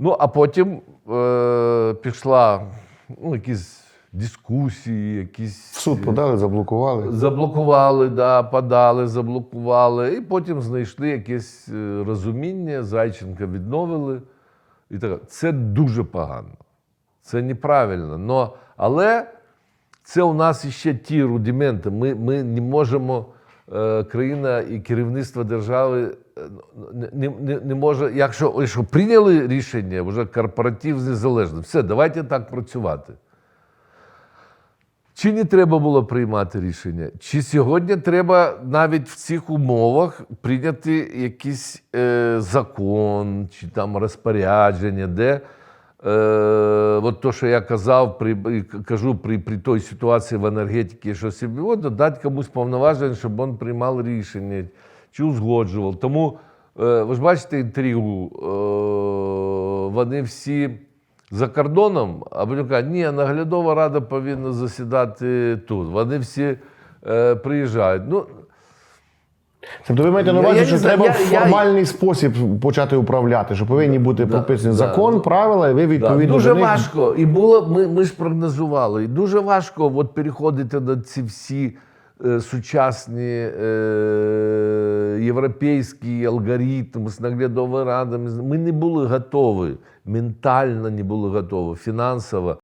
Ну, а потім е, пішла ну, якісь дискусії, якісь. В суд подали, заблокували. Заблокували, да, подали, заблокували, і потім знайшли якесь е, розуміння, Зайченка відновили. І так. Це дуже погано. Це неправильно. Но, але це у нас ще ті рудименти. Ми, ми не можемо, е, країна і керівництво держави е, не, не, не, може, якщо, якщо прийняли рішення, вже корпоратив незалежний, все, давайте так працювати. Чи не треба було приймати рішення? Чи сьогодні треба навіть в цих умовах прийняти якийсь е, закон чи там розпорядження, де е, от то, що я казав, при, кажу при, при той ситуації в енергетиці, що собі, дати комусь повноваження, щоб він приймав рішення чи узгоджував. Тому е, ви ж бачите інтригу, е, вони всі за кордоном, а потім кажуть, ні, наглядова рада повинна засідати тут. Вони всі е, приїжджають. Ну, Тобто ви маєте на увазі, що треба я- в я- формальний спосіб почати управляти, що повинні бути Да, прописані да, закон, ну, правила, і ви Да, відповідно дуже до них. важко. І було, ми, ми ж прогнозували. І дуже важко от переходити на ці всі е, сучасні е, європейські алгоритми з наглядовими радами. Ми не були готові, ментально не були готові, фінансово.